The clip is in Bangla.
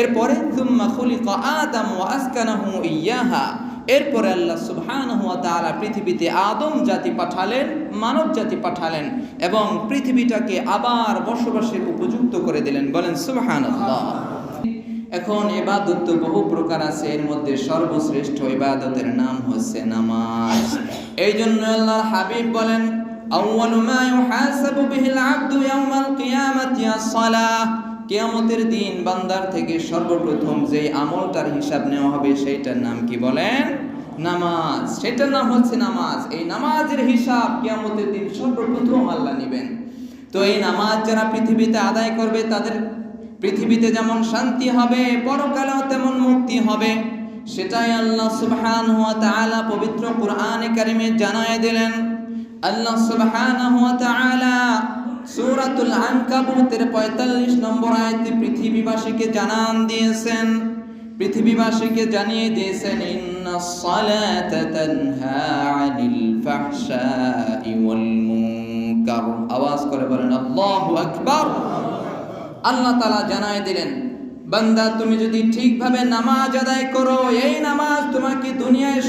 এরপরে তুম্মা আদম ইয়াহা। এরপরে আল্লাহ সুবহানাহু ওয়া তাআলা পৃথিবীতে আদম জাতি পাঠালেন, মানব জাতি পাঠালেন এবং পৃথিবীটাকে আবার বসবাসের উপযুক্ত করে দিলেন। বলেন, সুবহানাল্লাহ। এখন এবাদত তো বহু প্রকার আছে, এর মধ্যে সর্বশ্রেষ্ঠ ইবাদতের নাম হচ্ছে নামাজ। এই জন্য আল্লাহর হাবিব বলেন আউয়ালু মা ইউহাসাবু বিহিল আবদু ইয়াউমাল কিয়ামাতি আস-সালাহ। কিয়ামতের দিন বান্দার থেকে সর্বপ্রথম যে আমলটার হিসাব নেওয়া হবে সেইটার নাম কি বলেন? নামাজ। সেটার নাম হচ্ছে নামাজ। এই নামাজের হিসাব কিয়ামতের দিন সর্বপ্রথম আল্লাহ নেবেন। তো এই নামাজ যারা পৃথিবীতে আদায় করবে, তাদের পৃথিবীতে যেমন শান্তি হবে, পরকালেও তেমন মুক্তি হবে। সেটাই আল্লাহ সুবহানাহু ওয়া তাআলা পবিত্র কোরআনে কারিমে জানায় দিলেন। আল্লাহ সুবহানাহু ওয়া তাআলা সূরাতুল আনকাবুতের 45 নম্বর আয়াতে পৃথিবীবাসীকে জানান দিয়েছেন। পৃথিবীবাসীকে জানিয়ে দিয়েছেন ইন্নাস সালাতা তানহা আনিল ফাহশাই ওয়াল মুনকার। আওয়াজ করে বলেন, আল্লাহু আকবার। আল্লাহ তালা জানায় দিলেন, বান্দা, তুমি যদি ঠিকভাবে নামাজ আদায় করো, এই নামাজ তোমাকে দুনিয়ায়